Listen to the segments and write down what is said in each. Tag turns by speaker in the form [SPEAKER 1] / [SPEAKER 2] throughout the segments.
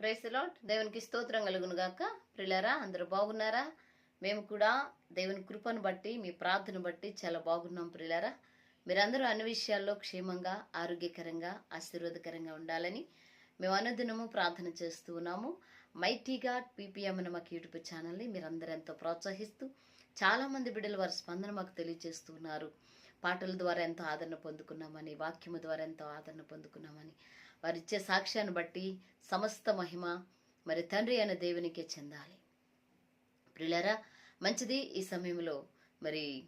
[SPEAKER 1] క్రైస్తలాట్ దేవునికి స్తోత్రం కలుగును గాక. ప్రిలరా అందరూ బాగున్నారా? మేము కూడా దేవుని కృపను బట్టి మీ ప్రార్థన బట్టి చాలా బాగున్నాం ప్రిలరా మీరందరూ అన్ని విషయాల్లో క్షేమంగా ఆరోగ్యకరంగా ఆశీర్వాదకరంగా ఉండాలని మేము అనుదినము ప్రార్థన చేస్తూ ఉన్నాము. మైటీగా పీపీఎం అన్న మాకు యూట్యూబ్ ఛానల్ని మీరందరూ ఎంతో ప్రోత్సహిస్తూ చాలామంది బిడ్డలు వారి స్పందన మాకు తెలియజేస్తూ ఉన్నారు. పాటల ద్వారా ఎంతో ఆదరణ పొందుకున్నామని వాక్యము ద్వారా ఎంతో ఆదరణ పొందుకున్నామని. వారిచ్చే సాక్ష్యాన్ని బట్టి సమస్త మహిమ మరి తండ్రి అయిన దేవునికే చెందాలి. ప్రిలరా మంచిది ఈ సమయంలో. మరి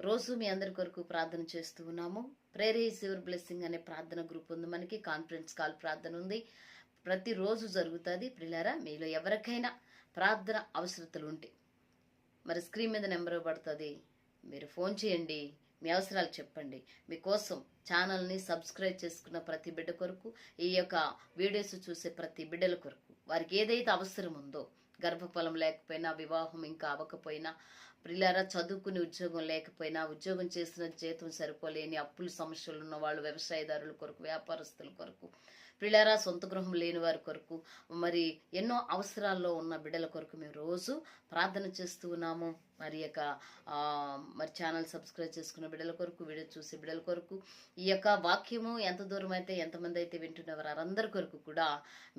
[SPEAKER 1] రోజు మీ అందరి కొరకు ప్రార్థన చేస్తూ ఉన్నాము. ప్రేరే యువర్ బ్లెస్సింగ్ అనే ప్రార్థన గ్రూప్ ఉంది మనకి. కాన్ఫరెన్స్ కాల్ ప్రార్థన ఉంది. ప్రతిరోజు జరుగుతుంది. ప్రిలరా మీలో ఎవరికైనా ప్రార్థన అవసరతలు ఉంటే. మరి స్క్రీన్ మీద నెంబర్ పడుతుంది. మీరు ఫోన్ చేయండి. మీ అవసరాలు చెప్పండి. మీకోసం ఛానల్ని సబ్స్క్రైబ్ చేసుకున్న ప్రతి బిడ్డ కొరకు ఈ యొక్క వీడియోస్ చూసే ప్రతి బిడ్డల కొరకు. వారికి ఏదైతే అవసరం ఉందో గర్భఫలం లేకపోయినా వివాహం ఇంకా అవ్వకపోయినా పిల్లరా చదువుకుని ఉద్యోగం లేకపోయినా ఉద్యోగం చేసిన జీతం సరిపోలేని అప్పుల సమస్యలు ఉన్న వాళ్ళు వ్యవసాయదారుల కొరకు వ్యాపారస్తుల కొరకు పిల్లరా సొంత గృహం లేని వారి కొరకు మరి ఎన్నో అవసరాల్లో ఉన్న బిడ్డల కొరకు మేము రోజు ప్రార్థన చేస్తూ ఉన్నాము. మరి యొక్క మరి ఛానల్ సబ్స్క్రైబ్ చేసుకున్న బిడ్డల కొరకు వీడియో చూసే బిడ్డల కొరకు ఈ యొక్క వాక్యము ఎంత దూరం అయితే ఎంతమంది అయితే వింటున్నవారు వారందరి కొరకు కూడా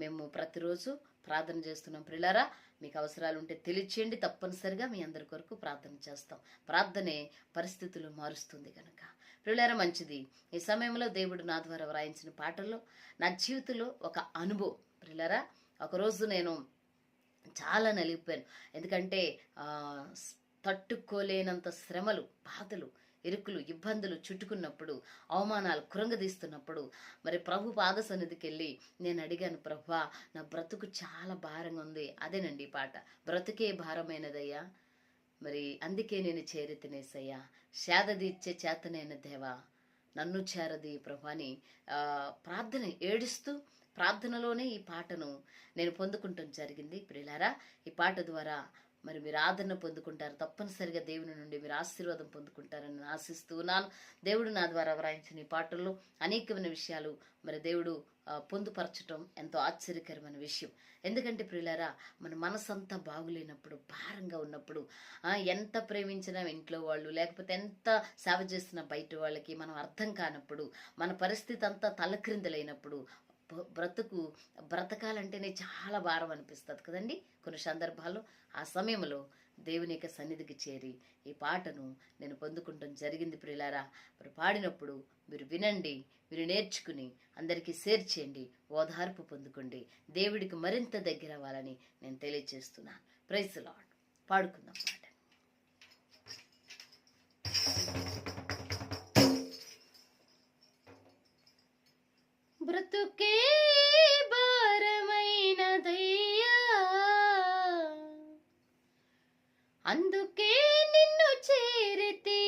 [SPEAKER 1] మేము ప్రతిరోజు ప్రార్థన చేస్తున్నాం. ప్రిలారా మీకు అవసరాలు ఉంటే తెలియచేయండి. తప్పనిసరిగా మీ అందరి కొరకు ప్రార్థన చేస్తాం. ప్రార్థనే పరిస్థితులు మారుస్తుంది కనుక ప్రియులారా మంచిది. ఈ సమయంలో దేవుడు నా ద్వారా వ్రాయించిన పాటల్లో నా జీవితంలో ఒక అనుభవం. ప్రియులారా ఒకరోజు నేను చాలా నలిగిపోయాను. ఎందుకంటే తట్టుకోలేనంత శ్రమలు బాధలు ఇరుకులు ఇబ్బందులు చుట్టుకున్నప్పుడు అవమానాలు కృంగదీస్తున్నప్పుడు మరి ప్రభు పాద సన్నిధికి వెళ్ళి నేను అడిగాను ప్రభా నా బ్రతుకు చాలా భారంగా ఉంది. అదేనండి ఈ పాట. బ్రతుకే భారమైనదయ్యా మరి అందుకే నేను చేరి తినేసయ్యా. చేతనైన దేవా నన్ను చేరది ప్రభు అని ఆ, ప్రార్థన ఏడుస్తూ ప్రార్థనలోనే ఈ పాటను నేను పొందుకుంటాం జరిగింది. ప్రిలారా ఈ పాట ద్వారా మరి మీరు ఆదరణ పొందుకుంటారు. తప్పనిసరిగా దేవుని నుండి మీరు ఆశీర్వాదం పొందుకుంటారని ఆశిస్తూ ఉన్నాను. దేవుడు నా ద్వారా వ్రాయించిన ఈ పాటల్లో అనేకమైన విషయాలు మరి దేవుడు పొందుపరచటం ఎంతో ఆశ్చర్యకరమైన విషయం. ఎందుకంటే ప్రియులారా మన మనసంతా బాగులేనప్పుడు భారంగా ఉన్నప్పుడు ఆ, ఎంత ప్రేమించినా ఇంట్లో వాళ్ళు లేకపోతే ఎంత సేవ చేస్తున్నా బయట వాళ్ళకి మనం అర్థం కానప్పుడు మన పరిస్థితి అంతా తలక్రిందలైనప్పుడు బ్రతుకు బ్రతకాలంటేనే చాలా భారం అనిపిస్తుంది కదండి. కొన్ని సందర్భాల్లో ఆ సమయంలో దేవుని యొక్క సన్నిధికి చేరి ఈ పాటను నేను పొందుకుంటాం జరిగింది ప్రిలారా మరి పాడినప్పుడు మీరు వినండి మీరు నేర్చుకుని అందరికీ షేర్ చేయండి ఓదార్పు పొందుకోండి. దేవుడికి మరింత దగ్గర అవ్వాలని నేను తెలియజేస్తున్నాను. ప్రైజ్ లాడ్ పాడుకుందాం పాట. బ్రతుకే భారమైనదయ్యా అందుకే నిన్ను చేరితే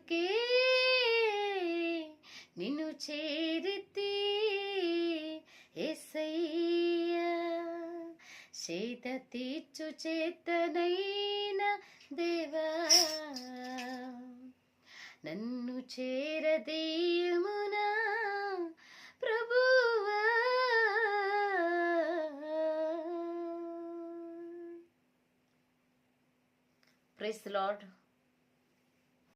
[SPEAKER 1] బ్రతుకే నిన్ను చేరితే ఎసయ్య చేత తీర్చు చేతనైన దేవా నన్ను చేరదేయమునా ప్రభువా. Praise Lord.